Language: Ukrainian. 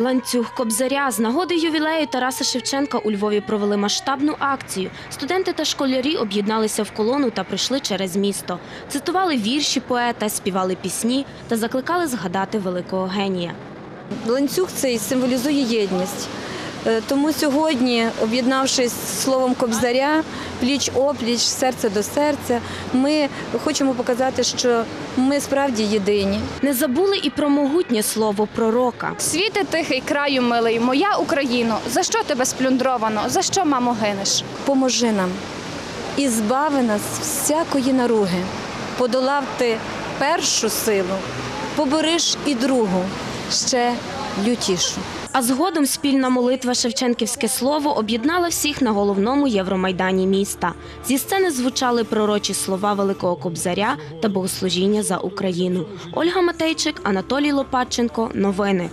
Ланцюг Кобзаря з нагоди ювілею Тараса Шевченка у Львові провели масштабну акцію. Студенти та школярі об'єдналися в колону та прийшли через місто. Цитували вірші поета, співали пісні та закликали згадати великого генія. Ланцюг цей символізує єдність. Е, Тому сьогодні, об'єднавшись словом Кобзаря, пліч опліч, серце до серця, ми хочемо показати, що ми справді єдині. Не забули і про могутнє слово пророка. Світи тихий краю милий, моя Україно, за що тебе сплюндровано, за що, мамо, гинеш? Поможи нам і збави нас всякої наруги. Подолав ти першу силу, побориш і другу, ще лютішу. А згодом спільна молитва Шевченківське слово об'єднала всіх на головному Євромайдані міста. Зі сцени звучали пророчі слова Великого Кобзаря та богослужіння за Україну. Ольга Матейчик, Анатолій Лопатченко. Новини.